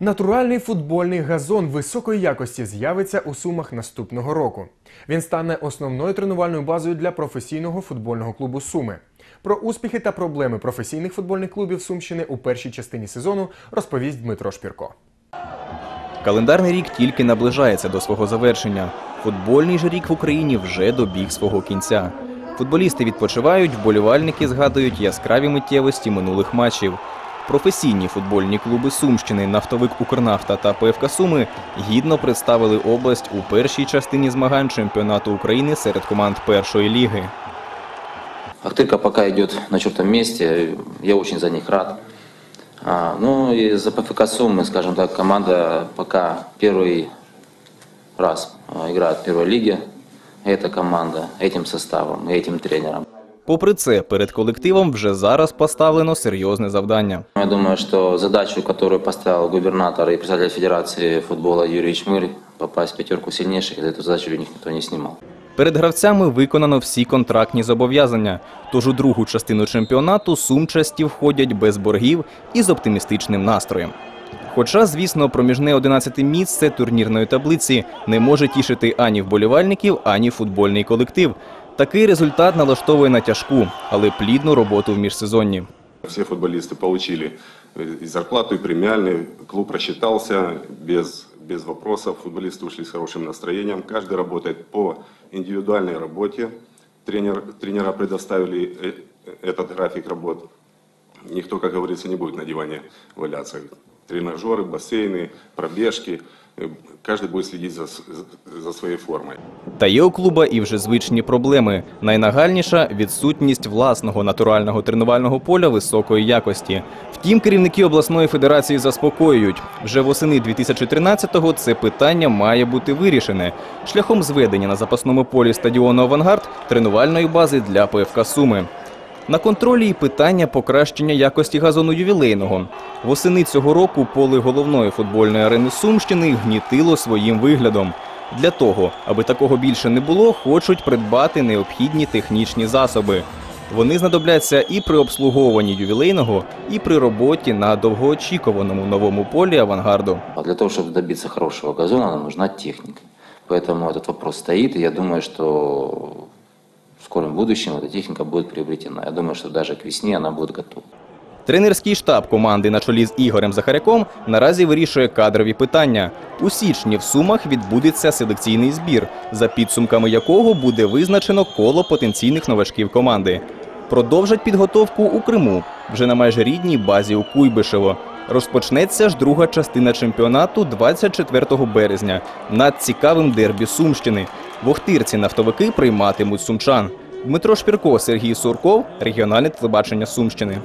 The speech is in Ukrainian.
Натуральний футбольний газон високої якості з'явиться у Сумах наступного року. Він стане основною тренувальною базою для професійного футбольного клубу Суми. Про успіхи та проблеми професійних футбольних клубів Сумщини у першій частині сезону розповість Дмитро Шпірко. Календарний рік тільки наближається до свого завершення. Футбольний же рік в Україні вже добіг свого кінця. Футболісти відпочивають, вболівальники згадують яскраві миттєвості минулих матчів. Професійні футбольні клуби Сумщини, нафтовик Укрнафта та ПФК Суми гідно представили область у першій частині змагань чемпіонату України серед команд першої ліги. Ахтырка пока идет на четвертом месте, я очень за них рад. А, ну и за ПФК Суммы, скажем так, команда пока первый раз а, играет в первой лиге. Эта команда, этим составом, этим тренером. Попри це, перед колективом вже зараз поставлено серйозне завдання. Я думаю, что задачу, которую поставил губернатор и председатель Федерации футбола Юрий Чмырь, попасть в пятерку сильнейших, эту задачу у них никто не снимал. Перед гравцями виконано всі контрактні зобов'язання. Тож у другу частину чемпіонату сумчасті входять без боргів і з оптимістичним настроєм. Хоча, звісно, проміжне 11 місце турнірної таблиці не може тішити ані вболівальників, ані футбольний колектив. Такий результат налаштовує на тяжку, але плідну роботу в міжсезонні. Все футболисты получили э, и зарплату, и премиальный. Клуб рассчитался без, без вопросов. Футболисты ушли с хорошим настроением. Каждый работает по индивидуальной работе. Тренер, тренера предоставили э, этот график работ. Никто, как говорится, не будет на диване валяться. Тренажеры, бассейны, пробежки. Э, Каждый будет следить за, с- за своей формой. Та є у клуба і вже звичні проблеми. Найнагальніша відсутність власного натурального тренувального поля високої якості. Втім, керівники обласної федерації заспокоюють, вже восени 2013-го це питання має бути вирішене шляхом зведення на запасному полі стадіону Авангард тренувальної бази для ПФК Суми. На контролі й питання покращення якості газону ювілейного. Восени цього року поле головної футбольної арени Сумщини гнітило своїм виглядом. Для того, аби такого більше не було, хочуть придбати необхідні технічні засоби. Вони знадобляться і при обслуговуванні ювілейного, і при роботі на довгоочікуваному новому полі авангарду. А для того, чтобы добиться хорошего газона, нам нужна техника. Поэтому этот вопрос стоит, и я думаю, что в скором будущем эта техника будет приобретена. Я думаю, что даже к весне она будет готова. Тренерський штаб команди на чолі з Ігорем Захаряком наразі вирішує кадрові питання. У січні в Сумах відбудеться селекційний збір, за підсумками якого буде визначено коло потенційних новачків команди. Продовжать підготовку у Криму, вже на майже рідній базі у Куйбишево. Розпочнеться ж друга частина чемпіонату 24 березня над цікавим дербі Сумщини. В нафтовики прийматимуть сумчан. Дмитро Шпірко, Сергій Сурков, регіональне телебачення Сумщини.